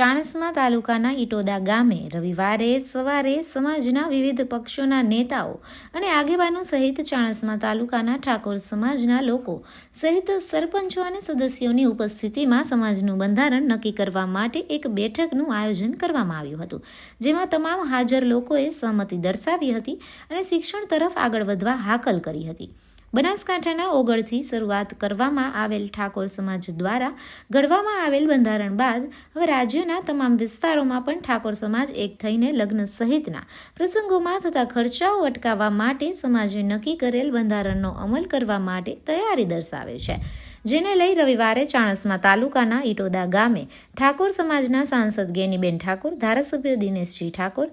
ચાણસ્મા તાલુકાના ઇટોદા ગામે રવિવારે સવારે સમાજના વિવિધ પક્ષોના નેતાઓ અને આગેવાનો સહિત ચાણસ્મા તાલુકાના ઠાકોર સમાજના લોકો સહિત સરપંચો અને સદસ્યોની ઉપસ્થિતિમાં સમાજનું બંધારણ નક્કી કરવા માટે એક બેઠકનું આયોજન કરવામાં આવ્યું હતું, જેમાં તમામ હાજર લોકોએ સહમતિ દર્શાવી હતી અને શિક્ષણ તરફ આગળ વધવા હાકલ કરી હતી. બનાસકાંઠાના ઓગળથી શરૂઆત કરવામાં આવેલ ઠાકોર સમાજ દ્વારા ઘડવામાં આવેલ બંધારણ બાદ હવે રાજ્યના તમામ વિસ્તારોમાં પણ ઠાકોર સમાજ એક થઈને લગ્ન સહિતના પ્રસંગોમાં થતા ખર્ચાઓ અટકાવવા માટે સમાજે નક્કી કરેલ બંધારણનો અમલ કરવા માટે તૈયારી દર્શાવે છે. જેને લઈ રવિવારે ચાણસમાં તાલુકાના ઇટોદા ગામે ઠાકોર સમાજના સાંસદ ગેનીબેન ઠાકોર, ધારાસભ્ય દિનેશજી ઠાકોર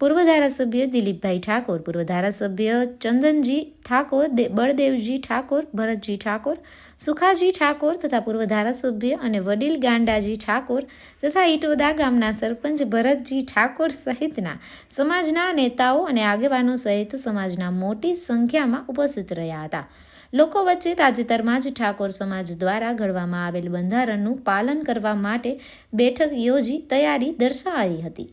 પૂર્વ ધારાસભ્ય દિલીપભાઈ ઠાકોર પૂર્વ ધારાસભ્ય ચંદનજી ઠાકોર બળદેવજી ઠાકોર, ભરતજી ઠાકોર, સુખાજી ઠાકોર તથા પૂર્વ ધારાસભ્ય અને વડીલ ગાંડાજી ઠાકોર તથા ઇટોદા ગામના સરપંચ ભરતજી ઠાકોર સહિતના સમાજના નેતાઓ અને આગેવાનો સહિત સમાજના મોટી સંખ્યામાં ઉપસ્થિત રહ્યા હતા. લોકો વચ્ચે તાજેતરમાં જ ઠાકોર સમાજ દ્વારા ઘડવામાં આવેલ બંધારણનું પાલન કરવા માટે બેઠક યોજી તૈયારી દર્શાવાઈ હતી.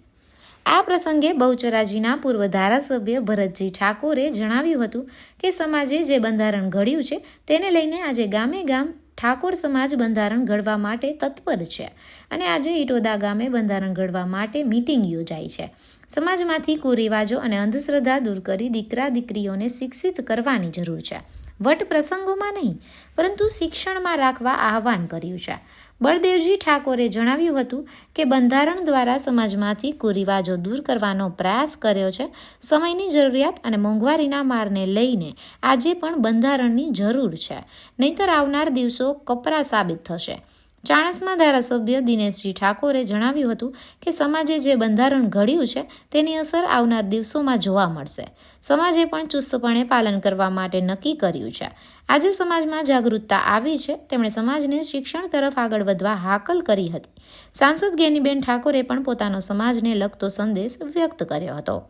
આ પ્રસંગે બહુચરાજીના પૂર્વ ધારાસભ્ય ભરતજી ઠાકોરે જણાવ્યું હતું કે સમાજે જે બંધારણ ઘડ્યું છે તેને લઈને આજે ગામે ગામ ઠાકોર સમાજ બંધારણ ઘડવા માટે તત્પર છે અને આજે ઇટોદા ગામે બંધારણ ઘડવા માટે મીટિંગ યોજાઈ છે. સમાજમાંથી કુરિવાજો અને અંધશ્રદ્ધા દૂર કરી દીકરા દીકરીઓને શિક્ષિત કરવાની જરૂર છે. વટ પ્રસંગોમાં નહીં, પરંતુ શિક્ષણમાં રાખવા આહવાન કર્યું છે. બળદેવજી ઠાકોરે જણાવ્યું હતું કે બંધારણ દ્વારા સમાજમાંથી કુરિવાજો દૂર કરવાનો પ્રયાસ કર્યો છે. સમયની જરૂરિયાત અને મોંઘવારીના મારને લઈને આજે પણ બંધારણની જરૂર છે. નહીતર આવનાર દિવસો કપરા સાબિત થશે. ચાણસ્મા ધારાસભ્ય દિનેશજી ઠાકોરે જણાવ્યું હતું કે સમાજે જે બંધારણ ઘડ્યું છે, તેની અસર આવનાર દિવસોમાં જોવા મળશે. સમાજે પણ ચુસ્તપણે પાલન કરવા માટે નક્કી કર્યું છે. આજે સમાજમાં જાગૃતતા આવી છે. તેમણે સમાજને શિક્ષણ તરફ આગળ વધવા હાકલ કરી હતી. સાંસદ ગેનીબેન ઠાકોરે પણ પોતાનો સમાજને લગતો સંદેશ વ્યક્ત કર્યો હતો.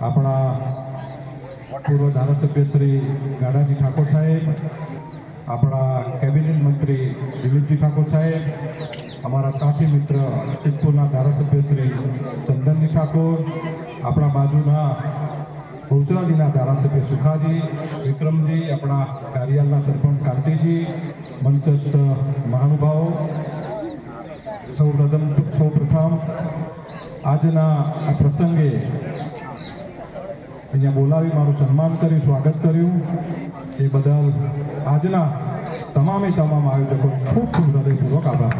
આપણા પૂર્વ ધારાસભ્ય શ્રી ગાડાજી ઠાકોર સાહેબ, આપણા કેબિનેટ મંત્રી દિલીપજી ઠાકોર સાહેબ, અમારા સાથી મિત્ર સિદ્ધપુરના ધારાસભ્ય શ્રી ચંદનજી ઠાકોર, આપણા બાજુના ભોજરાજીના ધારાસભ્ય સુખાજી, વિક્રમજી, આપણા કાર્યાલના સરપંચ કાંતિજી મંચસ્થ મહાનુભાવો સૌ પ્રથમ સૌ પ્રથમ આજના આ પ્રસંગે અહીંયા બોલાવી મારું સન્માન કર્યું, સ્વાગત કર્યું. એ બદલ આજના તમામે તમામ આયોજકો ખૂબ ખૂબ હૃદયપૂર્વક આભાર.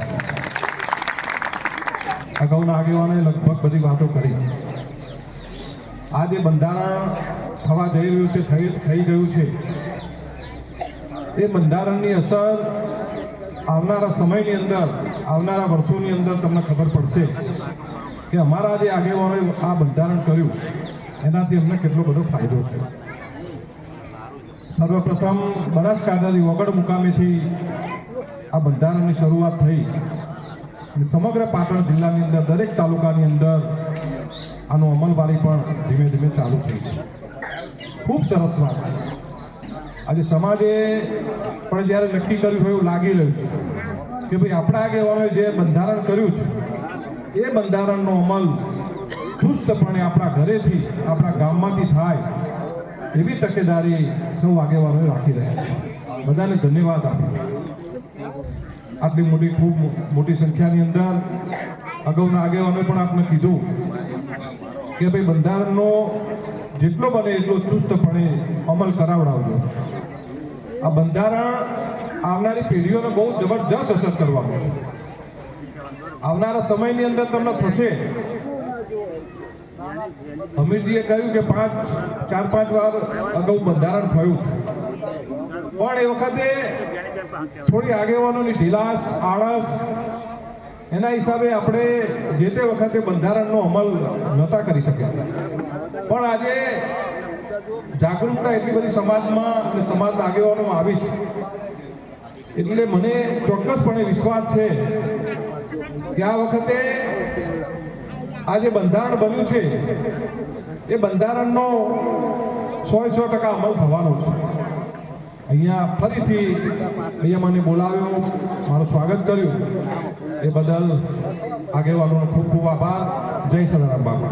અગાઉના આગેવાને લગભગ બધી વાતો કરી. આ જે બંધારણ થવા જઈ રહ્યું છે થઈ ગયું છે. એ બંધારણની અસર આવનારા સમયની અંદર, આવનારા વર્ષોની અંદર તમને ખબર પડશે કે અમારા જે આગેવાનોએ આ બંધારણ કર્યું એનાથી અમને કેટલો બધો ફાયદો છે સર્વપ્રથમ બનાસકાંઠાની વગડ મુકામેથી આ બંધારણની શરૂઆત થઈ. સમગ્ર પાટણ જિલ્લાની અંદર, દરેક તાલુકાની અંદર આનો અમલવારી પણ ધીમે ધીમે ચાલુ થઈ છે. ખૂબ સરસ વાત. આજે સમાજે પણ જ્યારે નક્કી કર્યું હોય એવું લાગી રહ્યું કે ભાઈ આપણા આગેવાનોએ જે બંધારણ કર્યું છે, એ બંધારણનો અમલ ચુસ્તપણે આપણા ઘરેથી, આપણા ગામમાંથી થાય એવી તકેદારી સૌ આગેવાનોએ રાખી રહ્યા છે. બધાને ધન્યવાદ આપું. આટલી મોટી, ખૂબ મોટી સંખ્યાની અંદર અગાઉના આગેવાનોએ પણ આપણે કીધું કે ભાઈ બંધારણનો જેટલો બને એટલો ચુસ્તપણે અમલ કરાવડાવજો. આ બંધારણ આવનારી પેઢીઓને બહુ જબરજસ્ત અસર કરવાનું આવનારા સમયની અંદર તમને થશે. અમિતજીએ કહ્યું કે પાંચ, ચાર, પાંચ વાર અગાઉ બંધારણ થયું. પણ એ વખતે થોડી આગેવાનોની ઢીલાસ, આળસ, એના હિસાબે આપણે જે તે વખતે બંધારણનો અમલ નહોતા કરી શક્યા. પણ આજે જાગૃતતા એટલી બધી સમાજમાં અને સમાજના આગેવાનોમાં આવી છે. એટલે મને ચોક્કસપણે વિશ્વાસ છે આ વખતે આ જે બંધારણ બન્યું છે, એ બંધારણનો સો સો ટકા અમલ થવાનો છે. અહીંયા ફરીથી અહીંયા મને બોલાવ્યો, મારું સ્વાગત કર્યું. એ બદલ આગેવાનોનો ખૂબ ખૂબ આભાર. જય સદારામ બાપા.